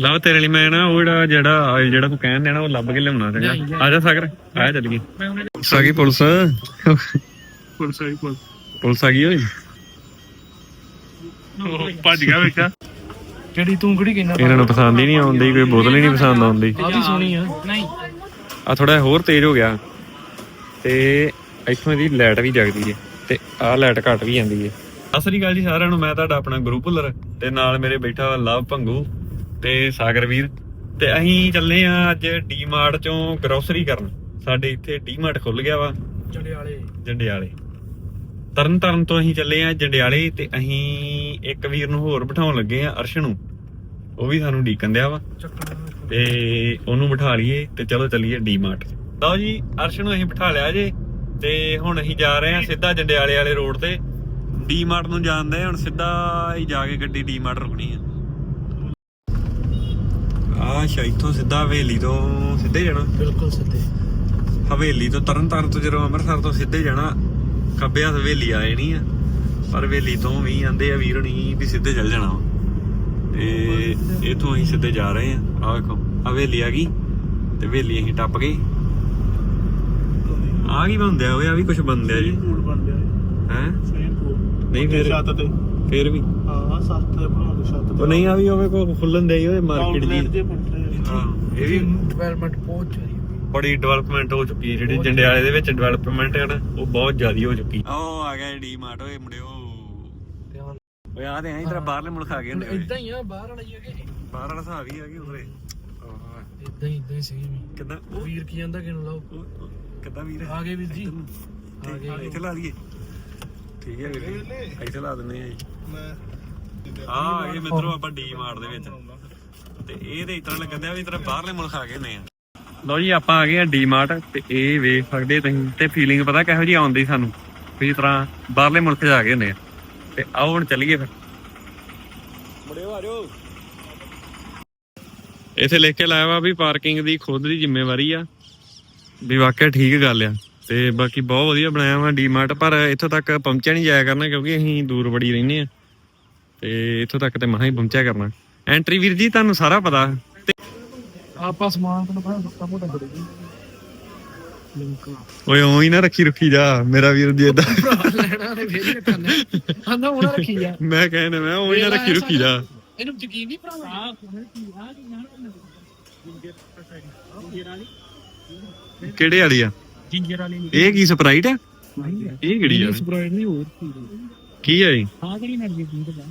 ਲਵ ਤੇਰੇ ਲਈ ਮੈਂ ਨਾ ਉਹ ਜਿਹੜਾ ਜਿਹੜਾ ਜਿਹੜਾ ਤੂੰ ਕਹਿਣ ਦੇਣਾ ਉਹ ਲੱਭ ਕੇ ਲਿਆਉਣਾ ਸੀਗਾ। ਆ ਜਾ ਸਾਗਰ ਆ ਚੱਲ ਗਈ ਪੁਲਿਸ ਆ ਗਈ ਪੁਲਿਸ। ਪੁਲਿਸ ਆਈ ਪੁਲਿਸ। ਪੁਲਿਸ ਆ ਗਈ ਓਏ। ਭੱਜ ਗਿਆ ਵੇਖਿਆ। ਜਿਹੜੀ ਤੂੰ ਕਿਹੜੀ ਕਹਿਣਾ ਇਹਨਾਂ ਨੂੰ ਪਸੰਦ ਹੀ ਨਹੀਂ ਆਉਂਦੀ ਕੋਈ ਬੋਤਲ ਹੀ ਨਹੀਂ ਪਸੰਦ ਆਉਂਦੀ। ਆਦੀ ਸੋਹਣੀ ਆ। ਨਹੀਂ। ਆ ਥੋੜਾ ਹੋਰ ਤੇਜ਼ ਹੋ ਗਿਆ। ਤੇ ਇੱਥੋਂ ਦੀ ਲਾਈਟ ਵੀ ਜਗਦੀ ਹੈ ਤੇ ਆ ਲਾਈਟ ਘਟ ਵੀ ਜਾਂਦੀ ਸਤਿ ਸ੍ਰੀ ਅਕਾਲ ਜੀ ਸਾਰਿਆਂ ਨੂੰ ਮੈਂ ਤੁਹਾਡਾ ਆਪਣਾ ਗੁਰੂ ਭੁੱਲਰ ਤੇ ਨਾਲ ਮੇਰੇ ਬੈਠਾ ਵਾ ਲਵ ਭੰਗੂ। ਤੇ ਸਾਗਰ ਵੀਰ ਤੇ ਅਸੀਂ ਚੱਲੇ ਆ ਅੱਜ ਡੀਮਾਰਟ ਚੋਂ ਗਰੋਸਰੀ ਕਰਨ। ਸਾਡੇ ਇੱਥੇ ਡੀਮਾਰਟ ਖੁੱਲ ਗਿਆ ਵਾ। ਜੜੇ ਵਾਲੇ ਜੰਡਿਆਲੇ। ਤਰਨ ਤਾਰਨ ਤੋਂ ਅਸੀਂ ਚੱਲੇ ਆ ਜੰਡਿਆਲੇ ਤੇ ਅਸੀਂ ਇੱਕ ਵੀਰ ਨੂੰ ਹੋਰ ਬਿਠਾਉਣ ਲੱਗੇ ਆ ਅਰਸ਼ ਨੂੰ ਉਹ ਵੀ ਸਾਨੂੰ ਡੀਕਨ ਦਿਆ ਵਾ। ਤੇ ਉਹਨੂੰ ਬਿਠਾ ਲਈਏ ਤੇ ਚਲੋ ਚੱਲੀਏ ਡੀਮਾਰਟ ਲਓ ਜੀ ਅਰਸ਼ ਨੂੰ ਅਸੀਂ ਬਿਠਾ ਲਿਆ ਜੇ ਤੇ ਹੁਣ ਅਸੀਂ ਜਾ ਰਹੇ ਹਾਂ ਸਿੱਧਾ ਜੰਡਿਆਲੇ ਵਾਲੇ ਰੋਡ ਤੇ। ਡੀਮਾਰਟ ਨੂੰ ਜਾਂਦੇ ਹਾਂ ਹੁਣ ਸਿੱਧਾ ਹੀ ਜਾ ਕੇ ਗੱਡੀ ਡੀਮਾਰਟ ਰੁਕਣੀ ਆ। ਆ ਇੱਥੋਂ ਸਿੱਧਾ ਹਵੇਲੀ ਤੋਂ ਸਿੱਧੇ ਜਾਣਾ? ਬਿਲਕੁਲ ਸਿੱਧੇ। ਹਵੇਲੀ ਤੋਂ ਤਰਨ ਤਾਰਨ ਤੋਂ ਜਦੋਂ ਅੰਮ੍ਰਿਤਸਰ ਤੋਂ ਸਿੱਧੇ ਜਾਣਾ ਹੱਥ ਹਵੇਲੀ ਆ ਜਾਣੀ ਆ। ਪਰ ਹਵੇਲੀ ਤੋਂ ਵੀ ਆਂਦੇ ਆ ਵੀਰਣੀ ਵੀ ਸਿੱਧੇ ਚੱਲ ਜਾਣਾ। ਤੇ ਇਥੋਂ ਅਸੀਂ ਸਿੱਧੇ ਜਾ ਰਹੇ ਆ। ਆ ਵੇਖੋ ਹਵੇਲੀ ਆ ਗਈ ਤੇ ਹਵੇਲੀ ਅਸੀਂ ਟੱਪ ਗਏ। ਆ ਕੀ ਬੰਦਿਆ ਹੋਇਆ ਵੀ ਕੁਝ ਬੰਦਿਆ ਜੀ। ਹੈ? ਨਹੀਂ ਫਿਰ ਫਿਰ ਵੀ। ਸੱਤ ਤੇ ਬਣਾ ਦੇ ਛੱਤ ਉਹ ਨਹੀਂ ਆ ਵੀ ਹੋਵੇ ਕੋ ਖੁੱਲਣ ਦੇ ਉਹਦੇ ਮਾਰਕੀਟ Outlet ਜੀ ਜੇ ਬਣੇ ਹਾਂ ਇਹ ਵੀ ਡਿਵੈਲਪਮੈਂਟ ਬਹੁਤ ਚਾਹੀਦੀ ਬੜੀ ਡਿਵੈਲਪਮੈਂਟ ਹੋ ਚੁੱਕੀ ਹੈ ਜਿਹੜੀ ਜੰਡਿਆਲੇ ਦੇ ਵਿੱਚ ਡਿਵੈਲਪਮੈਂਟ ਹੈ ਨਾ ਉਹ ਬਹੁਤ ਜ਼ਿਆਦਾ ਹੋ ਚੁੱਕੀ। ਉਹ ਆ ਗਿਆ ਡੀ ਮਾਰਟ ਓਏ ਮੁੰਡਿਓ। ਧਿਆਨ ਓਏ ਆ ਤੇ ਐਂ ਤੇਰਾ ਬਾਹਰਲੇ ਮੁਲਕ ਆ ਗਏ ਹੁੰਦੇ ਓਏ ਇਦਾਂ ਹੀ ਆ ਬਾਹਰ ਵਾਲਾ ਹੀ ਹੈਗੇ। ਬਾਹਰ ਵਾਲਾ ਹਿਸਾਬ ਹੀ ਆ ਗਈ ਉਰੇ। ਇਦਾਂ ਹੀ ਇਦਾਂ ਹੀ ਸਹੀ ਵੀ ਕਿੱਦਾਂ? ਉਹ ਵੀਰ ਕੀ ਜਾਂਦਾ ਕਿਨੂੰ ਲਾਓ? ਕਿੱਦਾਂ ਵੀਰ? ਆ ਗਏ ਵੀਰ ਜੀ। ਆ ਗਏ। ਇੱਥੇ ਲਾ ਦਈਏ। ਠੀਕ ਹੈ ਵੀਰ ਇੱਥੇ ਲਾ ਦਿੰਦੇ ਆ ਜੀ। ਮੈਂ ਆ ਆ ਗਏ ਮਿੱਤਰੋ ਆਪਾਂ ਡੀ ਮਾਰਟ ਦੇ ਵਿੱਚ। ਤੇ ਇਹ ਤੇ ਇਤਰਾ ਲੱਗਦਾ ਵੀ ਇਤਰਾ ਬਾਹਰਲੇ ਮੁਲਕ ਆ ਗਏ ਨੇ। ਲਓ ਜੀ ਆਪਾਂ ਆ ਗਏ ਆ ਡੀ ਮਾਰਟ ਤੇ ਇਹ ਵੇਖ ਸਕਦੇ ਤੁਸੀਂ ਤੇ ਫੀਲਿੰਗ ਪਤਾ ਕਿਹੋ ਜੀ ਆਉਂਦੀ ਸਾਨੂੰ ਵੀ ਤਰ੍ਹਾਂ ਬਾਹਰਲੇ ਮੁਲਕ ਆ ਗਏ ਹੁੰਦੇ ਆ ਤੇ ਆਓ ਹੁਣ ਚੱਲੀਏ ਫਿਰ। ਮੁੜਿਓ ਆ ਜਾਓ। ਇਥੇ ਲਿਖ ਕੇ ਲਾਇਆ ਵਾ ਵੀ ਪਾਰਕਿੰਗ ਦੀ ਖੁਦ ਦੀ ਜ਼ਿੰਮੇਵਾਰੀ ਆ। ਵੀ ਵਾਕਿਆ ਠੀਕ ਗੱਲ ਆ। ਤੇ ਬਾਕੀ ਬਹੁਤ ਵਧੀਆ ਬਣਾਇਆ ਵਾ ਡੀਮਾਰਟ ਪਰ ਇੱਥੋਂ ਤੱਕ ਪਹੁੰਚਿਆ ਨਹੀਂ ਜਾਇਆ ਕਰਨਾ ਕਿਉਂਕਿ ਅਸੀਂ ਦੂਰ ਬੜੀ ਰਹਿੰਦੇ ਆ। ਤੇ ਇੱਥੋਂ ਤੱਕ ਤੇ ਮਹਾ ਹੀ ਪਹੁੰਚਿਆ ਕਰਨਾ। ਐਂਟਰੀ ਵੀਰ ਜੀ ਤੁਹਾਨੂੰ ਸਾਰਾ ਪਤਾ। ਤੇ ਆਪਾਂ ਸਮਾਨ ਤੋਂ ਬੜਾ ਸੁੱਤਾ ਮੋਟਾ ਬੜੇ ਜੀ ਲਿੰਕ ਓਏ ਨਾ ਰੱਖੀ ਰੁੱਖੀ ਜਾ ਮੇਰਾ ਵੀਰ ਜੀ ਏਦਾਂ। ਲੈਣਾ ਨੇ ਫੇਰ ਹੀ ਕਰਨਾ ਆਂਦਾ ਹੁਣ ਰੱਖੀ ਆ। ਮੈਂ ਕਹਿੰਦਾ ਮੈਂ ਓਂ ਹੀ ਨਾ ਰੱਖੀ ਰੁੱਖੀ ਜਾ। ਇਹਨੂੰ ਯਕੀਨ ਨਹੀਂ ਭਰਾਵਾ। ਕਿਹੜੇ ਵਾਲੀ ਆ? ਜਿੰਜਰ ਵਾਲੀ ਇਹ ਕੀ ਸਪਰਾਈਟ ਆ? ਇਹ ਕਿਹੜੀ ਆ? ਸਪਰਾਈਟ ਨਹੀਂ ਹੋਰ ਕੀ ਆ। ਇਹ? ਹਾਂ ਕਿਹੜੀ ਐਨਰਜੀ ਡਰਿੰਕ ਦਾ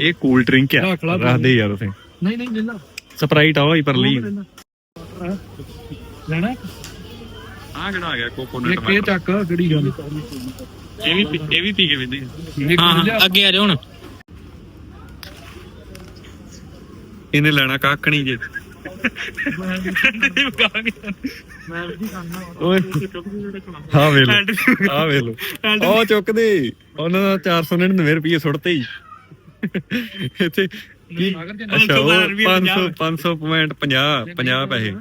ਇਹ ਕੂਲ ਡਰਿੰਕ ਆ। ਰੱਖ ਲਾ ਰੱਖ ਦੇ ਯਾਰ ਉਥੇ। ਨਹੀਂ ਨਹੀਂ ਲੈਣਾ ਸਪਰਾਈਟ ਆ ਹੀ ਪਰ ਲਈ ਲੈਣਾ? ਆ ਕਿਹੜਾ ਆ ਗਿਆ? ਕੋਕੋਨਟ ਇੱਕ ਇਹ ਚੱਕ ਕਿਹੜੀ ਗੱਲ ਇਹ ਵੀ ਇਹ ਵੀ ਪੀ ਕੇ ਵੇਂਦੇ ਇੱਕ ਹਾਂ, ਲਿਆ। ਅੱਗੇ ਆ ਜਾ ਹੁਣ। ਇਹਨੇ ਲੈਣਾ ਕੱਖ ਨਹੀਂ ਜੇ। ਮੈਂ ਵੀ ਖਾਣਾ ਓਏ। ਹਾਂ ਆ ਵੇਖ ਲਓ। ਉਹ ਚੁੱਕਦੇ ਉਹਨਾਂ ਦਾ 499 ਰੁਪਏ ਸੁੱਟਤੇ ਹੀ। ਇੱਥੇ ਕੀ? ਅੱਛਾ ਉਹ 500 500 ਪੁਆਇੰਟ 50 50 ਪੈਸੇ।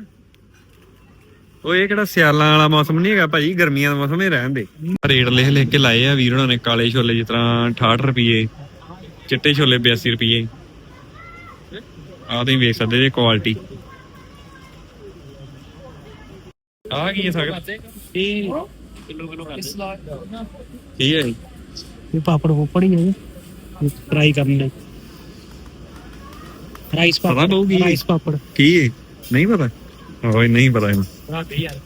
ਉਹ ਇਹ ਕਿਹੜਾ ਸਿਆਲਾਂ ਵਾਲਾ ਮੌਸਮ ਨਹੀਂ ਹੈਗਾ ਭਾਜੀ ਗਰਮੀਆਂ ਦਾ ਮੌਸਮ ਹੀ ਰਹਿਣ ਦੇ। ਰੇਟ ਲਿਖ ਲਿਖ ਕੇ ਲਾਏ ਆ ਵੀਰ ਉਹਨਾਂ ਨੇ ਕਾਲੇ ਛੋਲੇ ਜਿਸ ਤਰ੍ਹਾਂ 68 ਰੁਪਏ ਚਿੱਟੇ ਛੋਲੇ 82 ਰੁਪਏ ਆ ਤੁਸੀਂ ਵੇਖ ਸਕਦੇ ਜੇ ਕੁਆਲਿਟੀ ਆ ਕੀ ਹੈ ਸਾਗਰ? ਇਹ ਕਿਲੋ ਕਿਲੋ ਕਰ ਕੀ ਹੈ? ਇਹ ਪਾਪੜ ਪੋਪੜ ਹੀ ਹੈ ਫਰਾਈ ਕਰਨ ਲਈ ਰਾਈਸ ਪਤਾ ਪਾਪੜ ਪਊਗੀ। ਰਾਈਸ ਪਾਪੜ। ਕੀ ਹੈ ਨਹੀਂ ਪਤਾ। ਓਏ ਨਹੀਂ ਪਤਾ ਇਹਨੂੰ। ਯਾਰ।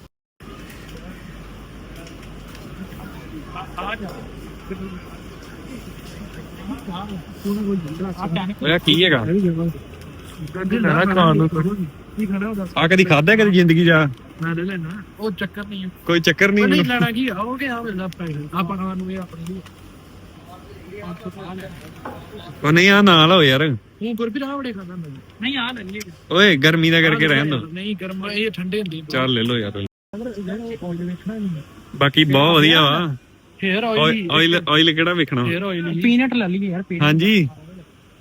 ਓਏ ਆਹ ਕੀ ਹੈਗਾ? ਲੈਣਾ ਖਾਣ ਨੂੰ। ਕੀ ਖਾਣਾ ਉਹਦਾ? ਆ ਕਦੀ ਖਾਦਾ ਕਦੀ ਜ਼ਿੰਦਗੀ ਜਾ? ਮੈਂ ਲੈ ਲੈਣਾ ਉਹ ਚੱਕਰ ਨਹੀਂ ਹੈ ਕੋਈ ਚੱਕਰ ਨਹੀਂ ਨਹੀਂ ਲੈਣਾ ਕੀ ਆ? ਉਹ ਕਿ ਆ ਵੇਲਾ ਆਪਾਂ ਨੂੰ ਇਹ ਆਪਣੀ। ਲਈ ਉਹ ਨਹੀਂ ਆ ਨਾਲ ਹੋ ਯਾਰ। ਉਹ ਗੁਰਪ੍ਰੀਤ ਆ ਬੜੇ ਖਾਂਦਾ ਨਹੀਂ ਆ ਲੈ ਲਈ ਓਏ ਗਰਮੀ ਦਾ ਕਰਕੇ ਰਹਿਣ ਦੋ। ਨਹੀਂ ਗਰਮ ਇਹ ਠੰਡੇ ਹੁੰਦੇ ਚੱਲ ਲੈ ਲੋ ਯਾਰ। ਆਇਲ ਬਾਕੀ ਬਹੁਤ ਵਧੀਆ ਵਾ। ਹੇਅਰ ਆਇਲ ਆਇਲ ਆਇਲ ਕਿਹੜਾ ਵੇਖਣਾ? ਹੇਅਰ ਆਇਲ ਪੀਨਟ ਲੈ ਲਈ ਯਾਰ ਹਾਂਜੀ।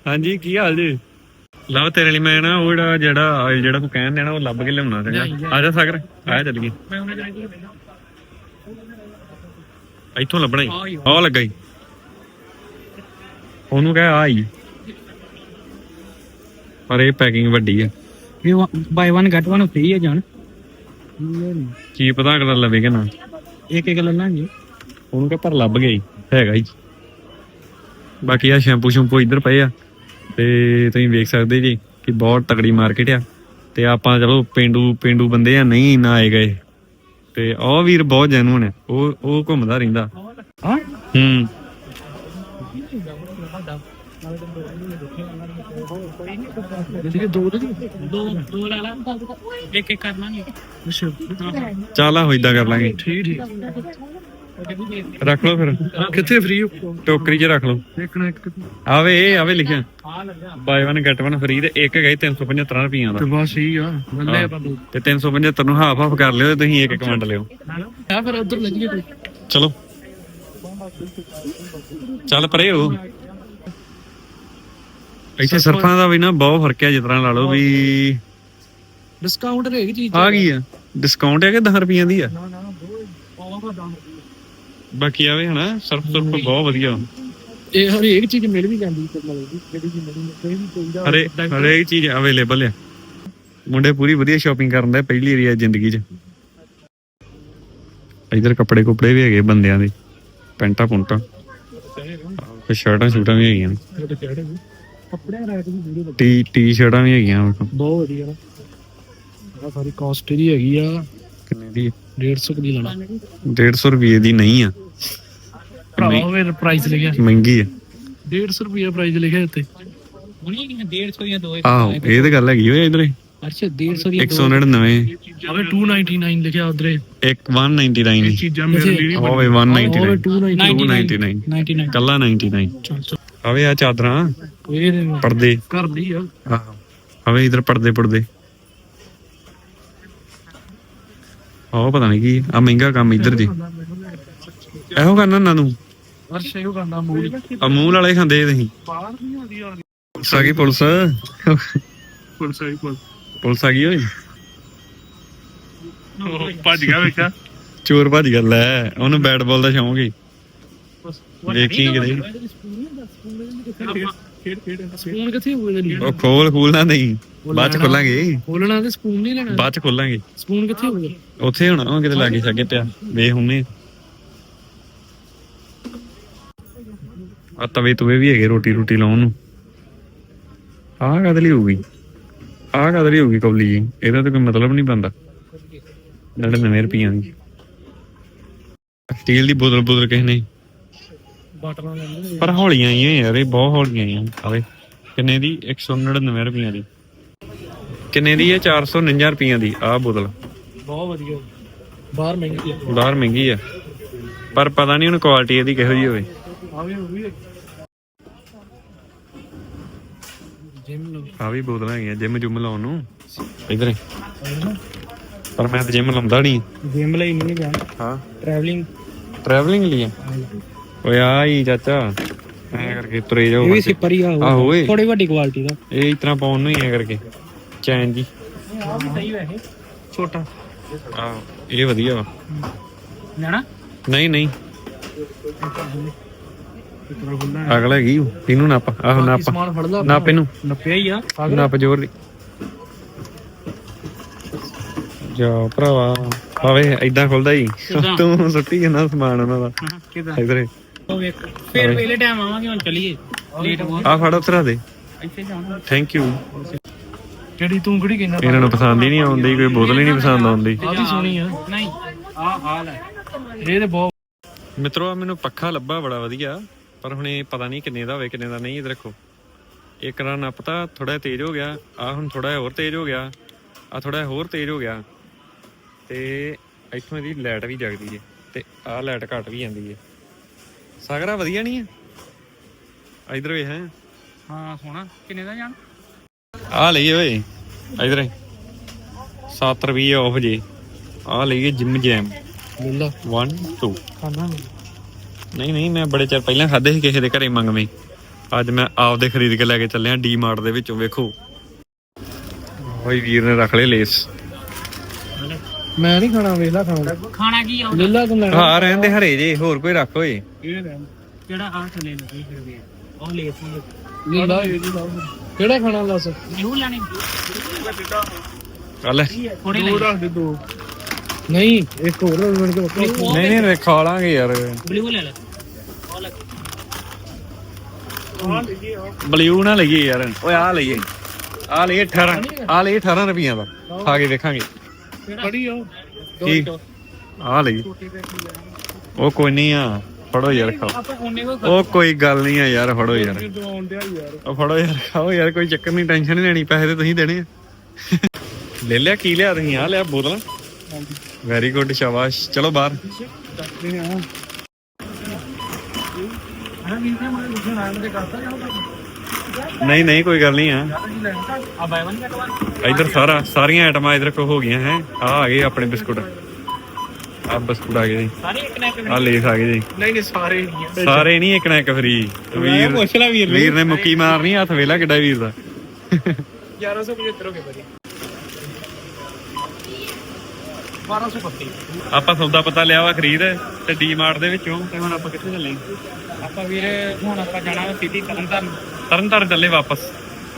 ਹਾਂਜੀ ਕੀ ਹਾਲ ਜੀ? ਲਵ ਤੇਰੇ ਲਈ ਮੈਂ ਨਾ ਉਹ ਜਿਹੜਾ ਜਿਹੜਾ oil ਜਿਹੜਾ ਤੂੰ ਕਹਿਣ ਦੇਣਾ ਉਹ ਲੱਭ ਕੇ ਲਿਆਉਣਾ ਸੀਗਾ ਆ ਜਾ ਸਾਗਰ ਆ ਚੱਲ ਗਈ ਮੈਂ ਉਹਨੇ ਜਾਈ ਇੱਥੋਂ ਲੱਭਣਾ ਹੀ। ਆਹ ਲੱਗਾ ਹੀ। ਉਹਨੂੰ ਕਹਿ ਆ ਹੀ ਪਰ ਇਹ ਪੈਕਿੰਗ ਵੱਡੀ ਆ। ਇਹ ਬਾਈ 1 ਗੈਟ 1 ਫ੍ਰੀ ਹੈ ਜਾਨ ਕੀ ਪਤਾ ਅਗਲਾ ਲਵੇ ਕਿ ਨਾ। ਇੱਕ ਇੱਕ ਲੈ ਲਾਂਗੇ। ਉਹਨੂੰ ਕਿ ਪਰ ਲੱਭ ਗਈ ਹੈਗਾ ਹੀ। ਬਾਕੀ ਆ ਸ਼ੈਂਪੂ ਸ਼ੈਂਪੂ ਇੱਧਰ ਪਏ ਆ। ਤੇ ਤੁਸੀਂ ਵੇਖ ਸਕਦੇ ਜੀ ਕਿ ਬਹੁਤ ਤਕੜੀ ਮਾਰਕੀਟ ਆ। ਤੇ ਆਪਾਂ ਚਲੋ ਪਿੰਡੂ ਪਿੰਡੂ ਬੰਦੇ ਆ ਨਹੀਂ ਨਾ ਆਏ ਗਏ। ਤੇ ਉਹ ਵੀਰ ਬਹੁਤ ਜੈਨੂਨ ਹੈ ਉਹ ਉਹ ਘੁੰਮਦਾ ਰਹਿੰਦਾ। ਹਾਂ? ਹੂੰ। ਜਿਹੜੇ ਦੋ ਦੇ ਦੋ ਦੋ ਲੈ ਲਾ। ਇੱਕ ਇੱਕ ਕਰ ਲਾਂਗੇ। ਅੱਛਾ। ਚੱਲ ਆ ਇਦਾਂ ਕਰ ਲਾਂਗੇ। ਠੀਕ ਠੀਕ। ਰੱਖ ਲਓ ਫਿਰ। ਕਿੱਥੇ ਫ੍ਰੀ ਟੋਕਰੀ 'ਚ ਰੱਖ ਲਓ। ਇੱਕ ਨਾ ਇੱਕ ਆਵੇ ਇਹ ਆਵੇ ਲਿਖਿਆ। ਆ ਬਾਈ 1 ਗੈਟ 1 ਫ੍ਰੀ ਤੇ ਇੱਕ ਗਏ 375 ਰੁਪਈਆਂ ਦਾ। ਤੇ ਬਸ ਆ ਹਾਂ। ਆਪਾਂ ਦੋ। ਤੇ 375 ਨੂੰ ਹਾਫ ਹਾਫ ਕਰ ਲਿਓ ਤੇ ਤੁਸੀਂ ਇੱਕ ਇੱਕ ਵੰਡ ਲਿਓ। ਆ ਫਿਰ ਉਧਰ ਲੱਗੀਏ ਕੋਈ ਚਲੋ। ਚੱਲ ਪਰੇ ਹੋ। ਇੱਥੇ ਸਰਫਾਂ ਦਾ ਵੀ ਨਾ ਬਹੁਤ ਫ਼ਰਕ ਹੈ ਜਿਸ ਤਰ੍ਹਾਂ ਲਾ ਲਓ ਵੀ ਡਿਸਕਾਊਂਟ ਰਹੇਗੀ ਚੀਜ਼ ਆ ਗਈ ਆ। ਡਿਸਕਾਊਂਟ ਹੈ ਕਿ 10 ਰੁਪਈਆਂ ਦੀ ਆ? ਨਾ ਨਾ ਪਾਵਾ ਦਾ ਬਾਕੀ ਆਵੇ ਹਨਾ ਸਰਫ ਸਰਫ ਬਹੁਤ ਵਧੀਆ। ਇਹ ਹਰੇਕ ਚੀਜ਼ ਮਿਲ ਵੀ ਜਾਂਦੀ ਕਿ ਜਿਹੜੀ ਚੀਜ਼ ਮਿਲਦੀ ਕੋਈ ਵੀ ਚਾਹੀਦਾ ਹਰੇ ਹਰੇਕ ਚੀਜ਼ ਅਵੇਲੇਬਲ ਆ। ਮੁੰਡੇ ਪੂਰੀ ਵਧੀਆ ਸ਼ਾਪਿੰਗ ਕਰਨ ਦਾ ਪਹਿਲੀ ਏਰੀਆ ਜ਼ਿੰਦਗੀ 'ਚ। ਇਧਰ ਕੱਪੜੇ ਕੁਪੜੇ ਵੀ ਹੈਗੇ ਬੰਦਿਆਂ ਦੇ ਪੈਂਟਾਂ ਪੁੰਟਾਂ ਸ਼ਰਟਾਂ ਸ਼ੂਟਾਂ ਵੀ ਹੈਗੀਆਂ ਕੱਪੜਿਆਂ ਰੈਕ ਦੀ ਵੀਡੀਓ ਟੀ ਟੀ ਸ਼ਰਟਾਂ ਵੀ ਹੈਗੀਆਂ। ਬਹੁਤ ਵਧੀਆ ਆ ਸਾਰੀ ਕਾਸਟ ਦੀ ਹੈਗੀ ਆ। ਕਿੰਨੇ ਦੀ? 150 ਦੀ ਲੈਣਾ 150 ਰੁਪਏ ਦੀ ਨਹੀਂ ਆ। ਭਰਾਵਾ ਪ੍ਰਾਈਸ ਲਿਖਿਆ। ਮਹਿੰਗੀ ਆ। 150 ਰੁਪਏ ਪ੍ਰਾਈਸ ਲਿਖਿਆ ਉੱਤੇ ਹੁਣੀ 150 ਦੀਆਂ ਦੋ ਆਹੋ ਇਹ ਤਾਂ ਗੱਲ ਹੈਗੀ ਓਏ ਇਧਰ। ਅੱਛਾ 150 ਦੀਆਂ 199 ਅਬੇ 299 ਲਿਖਿਆ ਉਧਰੇ। ਇੱਕ 199 ਇਹ ਚੀਜ਼ਾਂ ਮੇਰੇ ਲਈ ਨਹੀਂ ਹੋਵੇ 199 299 299 99 ਕੱਲਾ 99 ਚੱਲ ਚੱਲ। ਆਵੇ ਆ ਚਾਦਰਾਂ। ਇਹ ਪਰਦੇ। ਘਰ ਦੀ ਆ। ਆਹੋ ਆਵੇ ਇਧਰ ਪਰਦੇ ਪਰਦੇ। ਆਹ ਪਤਾ ਨਹੀਂ ਕੀ ਆ ਮਹਿੰਗਾ ਕੰਮ ਇੱਧਰ ਜੀ ਇਹੋ ਕਰਨਾ ਨਾ ਨੂੰ? ਅਰਸ਼ ਇਹੋ ਕਰਦਾ ਮੂਲ ਅਮੂਲ ਵਾਲੇ ਖਾਂਦੇ ਤੁਸੀਂ? ਬਾਹਰ ਨਹੀਂ ਆਉਂਦੀ ਆ ਪੁਲਿਸ ਆ ਗਈ ਪੁਲਿਸ। ਪੁਲਿਸ ਆਈ ਪੁਲਿਸ। ਪੁਲਿਸ ਆ ਗਈ ਓਏ। ਭੱਜ ਗਿਆ ਵੇਖਿਆ। ਚੋਰ ਭੱਜ ਗਿਆ ਲੈ ਉਹਨੂੰ ਬੈਟ ਬਾਲ ਦਾ ਸ਼ੌਂਕ ਹੀ ਵੇਖੀ ਕਿਤੇ। ਖੇਡ ਖੇਡ ਸਪੂਨ ਕਿੱਥੇ ਉਹ ਖੋਲ ਨਾ ਨਹੀਂ। ਬਾਅਦ ਚ ਖੋਲਾਂਗੇ। ਬੋਲਣਾ ਤੇ ਸਪੂਨ ਨਹੀਂ ਲੈਣਾ। ਬਾਅਦ ਚ ਖੋਲਾਂਗੇ। ਸਪੂਨ ਕਿੱਥੇ ਹੋਵੇ ਉੱਥੇ ਹੋਣਾ ਉਹ ਕਿਤੇ ਲਾਗੇ ਛਾਗੇ ਪਿਆ। ਵੇਖ ਹੁੰਨੇ ਆ ਤਵੇ ਤੁਵੇ ਵੀ ਹੈਗੇ ਰੋਟੀ ਰੋਟੀ ਲਾਉਣ ਨੂੰ। ਆਹ ਕਦ ਲਈ ਹੋਊਗੀ? ਆਹ ਕਦ ਲਈ ਹੋਊਗੀ ਕੌਲੀ ਜੀ? ਇਹਦਾ ਤਾਂ ਕੋਈ ਮਤਲਬ ਨਹੀਂ ਬੰਦਾ 99 ਰੁਪਈਆਂ ਦੀ। ਸਟੀਲ ਦੀ ਬੋਤਲ ਬੋਤਲ ਕਿਸੇ ਨੇ। ਬਾਟਲਾਂ ਲੈਂਦੇ ਪਰ ਹੌਲੀਆਂ ਹੀ ਆ ਯਾਰ ਇਹ ਬਹੁਤ ਹੌਲੀਆਂ ਹੀ ਆ। ਆਵੇ ਕਿੰਨੇ ਦੀ? 199 ਰੁਪਈਆਂ ਦੀ। ਕਿੰਨੇ ਦੀ ਹੈ 449 ਰੁਪਈਆਂ ਦੀ ਆਹ ਬੋਤਲ। ਬਹੁਤ ਵਧੀਆ। ਬਾਹਰ ਮਹਿੰਗੀ ਆ। ਬਾਹਰ ਮਹਿੰਗੀ ਆ। ਪਰ ਪਤਾ ਨਹੀਂ ਹੁਣ ਕੁਆਲਿਟੀ ਇਹਦੀ ਕਿਹੋ ਜਿਹੀ ਹੋਵੇ। ਉਹ ਵੀ ਜਿਮ ਆ ਵੀ ਬੋਤਲਾਂ ਹੈਗੀਆਂ ਜਿਮ ਜੁਮ ਲਾਉਣ ਨੂੰ। ਇਧਰ ਪਰ ਮੈਂ ਤਾਂ ਜਿਮ ਲਾਉਂਦਾ ਨਹੀਂ। ਜਿਮ ਲਈ ਨਹੀਂ ਜਾਣਾ। ਹਾਂ। ਟਰੈਵਲਿੰਗ ਟਰੈਵਲਿੰਗ ਲਈ ਆ। ਓਏ ਆ ਹੀ ਚਾਚਾ। ਐ ਕਰਕੇ ਤੁਰੇ ਜਾਓ ਇਹ ਵੀ। ਸਿਪਰ ਹੀ ਆ ਆਹੋ ਓਏ। ਥੋੜੀ ਵੱਡੀ ਕੁਆਲਿਟੀ ਦਾ। ਇਹ ਤਰ੍ਹਾਂ ਪਾਉਣ ਨੂੰ ਹੀ ਐ ਕਰਕੇ। ਚੈਨ ਜੀ। ਆ ਵੀ ਸਹੀ ਵੈਸੇ ਛੋਟਾ। ਆਹੋ ਇਹ ਵਧੀਆ ਵਾ। ਲੈਣਾ? ਨਹੀਂ ਨਹੀਂ। ਖੁੱਲਾ ਅਗਲਾ ਹੈਗੀ ਓ। ਇਹਨੂੰ ਨੱਪ। ਆਹੋ ਨੱਪ। ਸਮਾਨ ਫੜ ਲਾ। ਨੱਪ ਇਹਨੂੰ। ਨੱਪਿਆ ਹੀ ਆ। ਨੱਪ ਜੋਰ ਦੀ। ਜਾ ਭਰਾਵਾ। ਆਵੇ ਐਦਾਂ ਖੁੱਲਦਾ ਹੀ। ਕਿੱਦਾਂ? ਤੂੰ ਸੁੱਟੀ ਜਨਾ ਸਮਾਨ ਉਹਨਾਂ ਦਾ। ਕਿਦਾਂ? ਇਧਰੇ। ਉਹ ਵੇਖ। ਫੇਰ ਵੇਲੇ ਟਾਈਮ ਆਵਾਂਗੇ ਹੁਣ ਚਲੀਏ। ਲੇਟ ਹੋ ਆ ਫੜ ਉਤਰਾ ਦੇ। ਇੱਥੇ ਜਾਣਾ ਥੈਂਕ ਯੂ ਜਿਹੜੀ ਤੂੰ ਕਿਹੜੀ ਕਹਿੰਦਾ ਇਹਨਾਂ ਨੂੰ ਪਸੰਦ ਹੀ ਨਹੀਂ ਆਉਂਦੀ ਕੋਈ ਬੋਤਲ ਹੀ ਨਹੀਂ ਪਸੰਦ ਆਉਂਦੀ। ਆ ਵੀ ਸੋਹਣੀ ਆ। ਨਹੀਂ। ਆ ਹਾਲ ਹੈ ਇਹ ਤੇ ਬਹੁਤ ਮਿੱਤਰੋ ਮੈਨੂੰ ਪੱਖਾ ਲੱਭਾ ਬੜਾ ਵਧੀਆ ਪਰ ਹੁਣ ਇਹ ਪਤਾ ਨਹੀਂ ਕਿੰਨੇ ਦਾ ਹੋਵੇ ਕਿੰਨੇ ਦਾ ਨਹੀਂ ਇਹ ਦੇਖੋ ਇੱਕ ਰਾਂ ਨੱਪਤਾ ਥੋੜਾ ਤੇਜ਼ ਹੋ ਗਿਆ। ਆ ਹੁਣ ਥੋੜਾ ਹੋਰ ਤੇਜ਼ ਹੋ ਗਿਆ। ਆ ਥੋੜਾ ਹੋਰ ਤੇਜ਼ ਹੋ ਗਿਆ। ਤੇ ਇੱਥੋਂ ਇਹਦੀ ਲਾਈਟ ਵੀ ਜਗਦੀ ਏ। ਤੇ ਆਹ ਲਾਈਟ ਘਟ ਵੀ ਜਾਂਦੀ ਏ। ਸਾਗਰਾ ਵਧੀਆ ਨਹੀਂ ਹੈ? ਇਧਰ ਵੇ ਹੈ। ਹਾਂ ਸੋਹਣਾ। ਕਿੰਨੇ ਦਾ ਜਾਣ? ਆ ਲਈ ਓਏ ਇਧਰ। 7 ਰੁਪਏ ਆਫ ਜੇ। ਆ ਲਈਏ ਜਿਮ ਜੈਮ ਮਿਲਦਾ 1 2 ਖਾਣਾ ਨਹੀਂ। ਨਹੀਂ ਮੈਂ ਬੜੇ ਚਿਰ ਪਹਿਲਾਂ ਖਾਦੇ ਸੀ ਕਿਸੇ ਦੇ ਘਰੇ ਮੰਗਵੇਂ। ਅੱਜ ਮੈਂ ਆਪਦੇ ਖਰੀਦ ਕੇ ਲੈ ਕੇ ਚੱਲਿਆ ਡੀ ਮਾਰਟ ਦੇ ਵਿੱਚੋਂ ਵੇਖੋ। ਓਏ ਵੀਰ ਨੇ ਰੱਖ ਲਏ ਲੇਸ ਮੈਂ ਨਹੀਂ ਖਾਣਾ ਵੇਲਾ ਖਾਣਾ। ਖਾਣਾ ਕੀ ਆ ਲੀਲਾ ਤੂੰ ਲੈਣਾ? ਹਾਂ ਰਹਿੰਦੇ ਹਰੇ ਜੇ ਹੋਰ ਕੋਈ ਰੱਖ ਓਏ। ਇਹ ਰਹਿਣ ਕਿਹੜਾ ਆ ਥੱਲੇ ਲੱਗੀ ਫਿਰਦੇ ਆ? ਉਹ ਲੈ ਲੀਲਾ ਇਹ ਦੀ ਲਾਓ ਕਿਹੜਾ ਖਾਣਾ ਦੱਸ? ਬਲੂ ਲੈਣੀ। ਚੱਲ ਥੋੜੀ ਦੋ ਰੱਖ ਦੇ ਦੋ। ਨਹੀਂ ਇੱਕ ਹੋਰ ਮਿੰਟ ਕੇ ਨਹੀਂ ਨਹੀਂ ਖਾ ਲਾਂਗੇ ਯਾਰ। ਬਲੂ ਲੈ ਲੈ। ਉਹ ਲੈ। ਬਲਿਊ ਨਾ ਲਈਏ ਯਾਰ। ਓਏ ਆ ਲਈਏ। ਆ ਲਈਏ 18 ਆ ਲਈਏ 18 ਰੁਪਈਆਂ ਦਾ। ਖਾ ਕੇ ਵੇਖਾਂਗੇ। ਬੜੀ ਕੀ? ਆ ਲਈਏ ਉਹ ਕੋਈ ਨਹੀਂ ਆ ਫੜੋ ਯਾਰ ਖਾਓ। ਉਹ ਕੋਈ ਗੱਲ ਨਹੀਂ ਆ ਯਾਰ ਫੜੋ ਯਾਰ। ਉਹ ਫੜੋ ਯਾਰ ਖਾਓ ਯਾਰ ਕੋਈ ਚੱਕਰ ਨਹੀਂ ਟੈਨਸ਼ਨ ਨਹੀਂ ਲੈਣੀ ਪੈਸੇ ਤੇ ਤੁਸੀਂ ਦੇਣੇ ਆ। ਲੈ ਲਿਆ ਕੀ ਲਿਆ ਤੁਸੀਂ? ਆ ਲਿਆ ਬੋਤਲਾਂ। ਵੈਰੀ ਗੁੱਡ ਸ਼ਾਬਾਸ਼। ਚਲੋ ਬਾਹਰ। ਹਾਂ ਵੀ ਮੈਂ ਮੁਝੇ ਨਾਮ ਦੇ ਕਰਤਾ ਜਾਓ ਨਹੀਂ ਨਹੀਂ ਕੋਈ ਗੱਲ ਨਹੀਂ ਆ। ਆ ਬਾਈ ਵਨ ਕਟਵਾ ਇਧਰ ਸਾਰਾ ਸਾਰੀਆਂ ਆਈਟਮਾਂ ਇਧਰ ਕੋ ਹੋ ਗਈਆਂ ਹੈ। ਆ ਆ ਗਏ ਆਪਣੇ ਬਿਸਕੁਟ। ਆ ਬਿਸਕੁਟ ਆ ਗਏ ਜੀ। ਸਾਰੇ ਇੱਕ ਨਾ ਇੱਕ ਆ ਲੇਸ ਆ ਗਏ ਜੀ। ਨਹੀਂ ਨਹੀਂ ਸਾਰੇ ਸਾਰੇ ਨਹੀਂ ਇੱਕ ਨਾ ਇੱਕ ਫਰੀ। ਵੀਰ ਪੁੱਛ ਲੈ ਵੀਰ ਵੀਰ ਨੇ ਮੁੱਕੀ ਮਾਰਨੀ ਹੱਥ ਵੇਲਾ ਕਿੱਡਾ ਵੀਰ ਦਾ। 1175 ਹੋ ਗਏ ਬੜੀ 1225 ਆਪਾਂ ਸੌਦਾ ਪਤਾ ਲਿਆ ਵਾ ਖਰੀਦ ਤੇ ਡੀ ਮਾਰਟ ਦੇ ਵਿੱਚੋਂ ਤੇ ਹੁਣ ਆਪਾਂ ਕਿੱਥੇ ਚੱਲੇ? ਆਪਾਂ ਵੀਰ ਹੁਣ ਆਪਾਂ ਜਾਣਾ ਸਿਟੀ ਤਰਨਤਾਰਨ ਤਰਨ ਤਾਰਨ ਚੱਲੇ ਵਾਪਸ।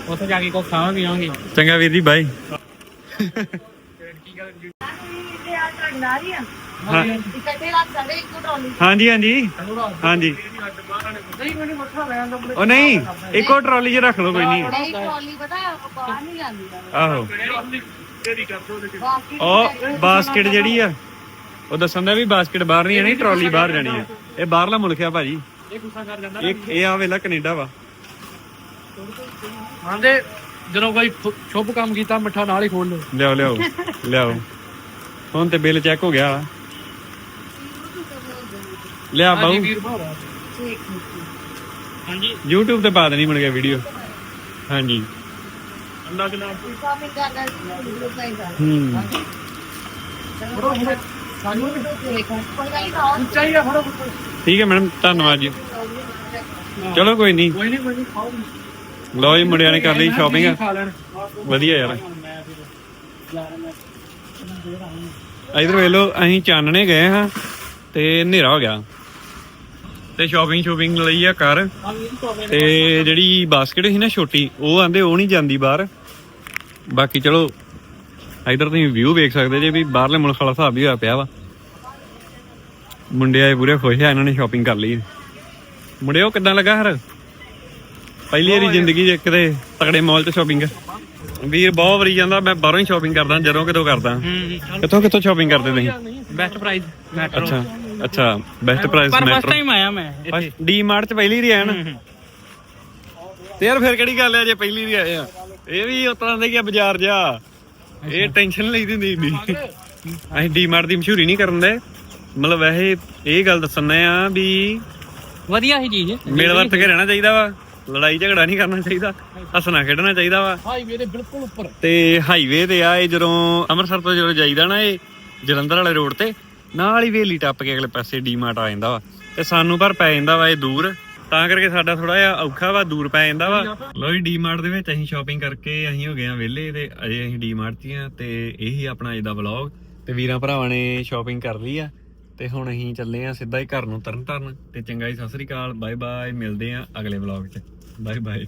ਉੱਥੇ ਜਾ ਕੇ ਕੋ ਖਾਵਾਂ ਪੀਵਾਂਗੇ। ਚੰਗਾ ਵੀਰ ਜੀ ਬਾਏ ਹਾਂ। ਇਕੱਠੇ ਰੱਖ ਸਕਦੇ ਇੱਕੋ ਟਰਾਲੀ ਹਾਂਜੀ ਹਾਂਜੀ। ਹਾਂਜੀ। ਨਹੀਂ ਮੈਨੂੰ ਮੱਠਾ ਲੈ ਆਂਦਾ ਉਹ ਨਹੀਂ ਇੱਕੋ ਟਰਾਲੀ 'ਚ ਰੱਖ ਲਓ ਕੋਈ ਨਹੀਂ। ਨਹੀਂ ਟਰਾਲੀ ਪਤਾ ਬਾਹਰ ਨਹੀਂ ਜਾਂਦੀ। ਆਹੋ। ਤੇਰੀ ਕਰ ਦੋ ਦੇ ਬਾਕੀ ਉਹ ਬਾਸਕਟ ਜਿਹੜੀ ਆ ਉਹ ਦੱਸਣ ਦਾ ਵੀ ਬਾਸਕਟ ਬਾਹਰ ਨਹੀਂ ਆਣੀ ਟਰਾਲੀ ਬਾਹਰ ਜਾਣੀ ਆ। ਇਹ ਬਾਹਰਲਾ ਮੁਲਕ ਆ ਭਾਜੀ। ਇਹ ਗੁੱਸਾ ਕਰ ਜਾਂਦਾ ਇਹ ਇਹ ਆ ਵੇਲਾ ਕੈਨੇਡਾ ਵਾ। ਆਂਦੇ ਜਦੋਂ ਕੋਈ ਸ਼ੁਭ ਕੰਮ ਕੀਤਾ ਮਿੱਠਾ ਨਾਲ ਹੀ ਖੋਲ ਲਓ। ਲਿਆਓ ਲਿਆਓ ਲਿਆਓ। ਹੁਣ ਤੇ ਬਿੱਲ ਚੈੱਕ ਹੋ ਗਿਆ। ਲਿਆ ਬਾਊ। ਵੀਰ ਭਾਰਾ ਠੀਕ ਹਾਂਜੀ। YouTube ਤੇ ਪਾ ਦੇਣੀ ਮੁੜ ਕੇ ਵੀਡੀਓ ਹਾਂਜੀ। ਅੱਲਾ ਦੇ ਨਾਮ ਸਾਨੂੰ ਵੀ ਚਾਹੀਏ ਫੜੋ। ਠੀਕ ਹੈ ਮੈਡਮ ਧੰਨਵਾਦ ਜੀ। ਚਲੋ ਕੋਈ ਨਹੀਂ। ਕੋਈ ਨਹੀਂ ਕੋਈ ਨਹੀਂ ਖਾਓ ਲਓ ਜੀ ਮੁੰਡਿਆਂ ਨੇ ਕਰ ਲਈ ਸ਼ਾਪਿੰਗ ਵਧੀਆ ਯਾਰ। ਇਧਰ ਵੇਖ ਲਓ ਅਸੀਂ ਚਾਨਣੇ ਗਏ ਹਾਂ ਤੇ ਹਨੇਰਾ ਹੋ ਗਿਆ। ਤੇ ਸ਼ਾਪਿੰਗ ਸ਼ੂਪਿੰਗ ਲਈ ਆ ਕਰ ਤੇ ਜਿਹੜੀ ਬਾਸਕਟ ਸੀ ਨਾ ਛੋਟੀ ਉਹ ਆਂਦੇ ਉਹ ਨਹੀਂ ਜਾਂਦੀ ਬਾਹਰ। ਬਾਕੀ ਚਲੋ ਇਧਰ ਤੁਸੀਂ ਵਿਊ ਵੇਖ ਸਕਦੇ ਜੇ ਵੀ ਬਾਹਰਲੇ ਮੁਲਕ ਵਾਲਾ ਹਿਸਾਬ ਵੀ ਹੋਇਆ ਪਿਆ ਵਾ। ਮੁੰਡੇ ਆਏ ਪੂਰੇ ਖੁਸ਼ ਆ ਇਹਨਾਂ ਨੇ ਸ਼ਾਪਿੰਗ ਕਰ ਲਈ। ਮੁੰਡਿਓ ਕਿੱਦਾਂ ਲੱਗਾ ਹਰ? ਪਹਿਲੀ ਵਾਰੀ ਜ਼ਿੰਦਗੀ 'ਚ ਕਿਤੇ ਤਕੜੇ ਮਾਲ 'ਚ ਸ਼ਾਪਿੰਗ ਵੀਰ ਬਹੁਤ ਵਾਰੀ ਜਾਂਦਾ ਮੈਂ ਬਾਹਰੋਂ ਹੀ ਸ਼ਾਪਿੰਗ ਕਰਦਾ ਜਦੋਂ ਕਿਤੋਂ ਕਰਦਾ। ਕਿੱਥੋਂ ਕਿੱਥੋਂ ਸ਼ਾਪਿੰਗ ਕਰਦੇ ਤੁਸੀਂ? ਬੈਸਟ ਪ੍ਰਾਈਸ ਮੈਟਰੋ ਅੱਛਾ ਅੱਛਾ ਬੈਸਟ ਪ੍ਰਾਈਸ ਪਰ ਫਸਟ ਮੈਟਰੋ ਟਾਈਮ ਆਇਆ ਮੈਂ ਇੱਥੇ। ਡੀ ਮਾਰਟ 'ਚ ਪਹਿਲੀ ਵਾਰੀ ਆਇਆ ਨਾ? ਤੇ ਯਾਰ ਫਿਰ ਕਿਹੜੀ ਗੱਲ ਹੈ ਜੇ ਪਹਿਲੀ ਵਾਰੀ ਆਏ ਆ? ਇਹ ਵੀ ਉਸ ਤਰ੍ਹਾਂ ਦੇ ਕਿ ਬਾਜ਼ਾਰ ਜਾ ਇਹ ਟੈਨਸ਼ਨ ਲਈ ਦਿੰਦੀ ਨਹੀਂ ਅਸੀਂ ਡੀ ਮਾਰਟ ਦੀ ਮਸ਼ਹੂਰੀ ਨਹੀਂ ਕਰਨ ਦੇ। ਮਤਲਬ ਵੈਸੇ ਇਹ ਗੱਲ ਦੱਸਣਾ ਆ ਵੀ ਵਧੀਆ ਹੀ ਚੀਜ਼। ਮੇਲ ਵਰਤ ਕੇ ਰਹਿਣਾ ਚਾਹੀਦਾ ਵਾ। ਲੜਾਈ ਝਗੜਾ ਨਹੀਂ ਕਰਨਾ ਚਾਹੀਦਾ। ਹੱਸਣਾ ਖੇਡਣਾ ਚਾਹੀਦਾ ਵਾ। ਹਾਈਵੇ ਦੇ ਬਿਲਕੁਲ ਉੱਪਰ। ਤੇ ਹਾਈਵੇ ਤੇ ਆ ਇਹ ਜਦੋਂ ਅੰਮ੍ਰਿਤਸਰ ਤੋਂ ਜਦੋਂ ਜਾਈਦਾ ਨਾ ਇਹ ਜਲੰਧਰ ਵਾਲੇ ਰੋਡ ਤੇ ਨਾਲ ਹੀ ਵੇਲੀ ਟੱਪ ਕੇ ਅਗਲੇ ਪਾਸੇ ਡੀਮਾਰਟ ਆ ਜਾਂਦਾ ਵਾ। ਤੇ ਸਾਨੂੰ ਪਰ ਪੈ ਜਾਂਦਾ ਵਾ ਇਹ ਦੂਰ। ਤਾਂ ਕਰਕੇ ਸਾਡਾ ਥੋੜਾ ਜਿਹਾ ਔਖਾ ਵਾ ਦੂਰ ਪੈ ਜਾਂਦਾ ਵਾ। ਲੋ ਜੀ ਡੀਮਾਰਟ ਦੇ ਵਿੱਚ ਅਸੀਂ ਸ਼ਾਪਿੰਗ ਕਰਕੇ ਅਸੀਂ ਹੋ ਗਏ ਆ ਵਿਹਲੇ ਤੇ ਅਜੇ ਅਸੀਂ ਡੀਮਾਰਟ 'ਚ ਆ ਤੇ ਇਹੀ ਆਪਣਾ ਅੱਜ ਦਾ ਵਲੌਗ ਤੇ ਵੀਰਾਂ ਭਰਾਵਾਂ ਨੇ ਸ਼ਾਪਿੰਗ ਕਰ ਲਈ ਆ। ਤੇ ਹੁਣ ਅਸੀਂ ਚੱਲੇ ਆ ਸਿੱਧਾ ਹੀ ਘਰ ਨੂੰ ਤਰਨ ਤਾਰਨ ਤੇ ਚੰਗਾ ਜੀ ਸਤਿ ਸ੍ਰੀ ਅਕਾਲ ਬਾਏ ਬਾਏ ਮਿਲਦੇ ਆ ਅਗਲੇ ਵਲੌਗ 'ਚ। Bye bye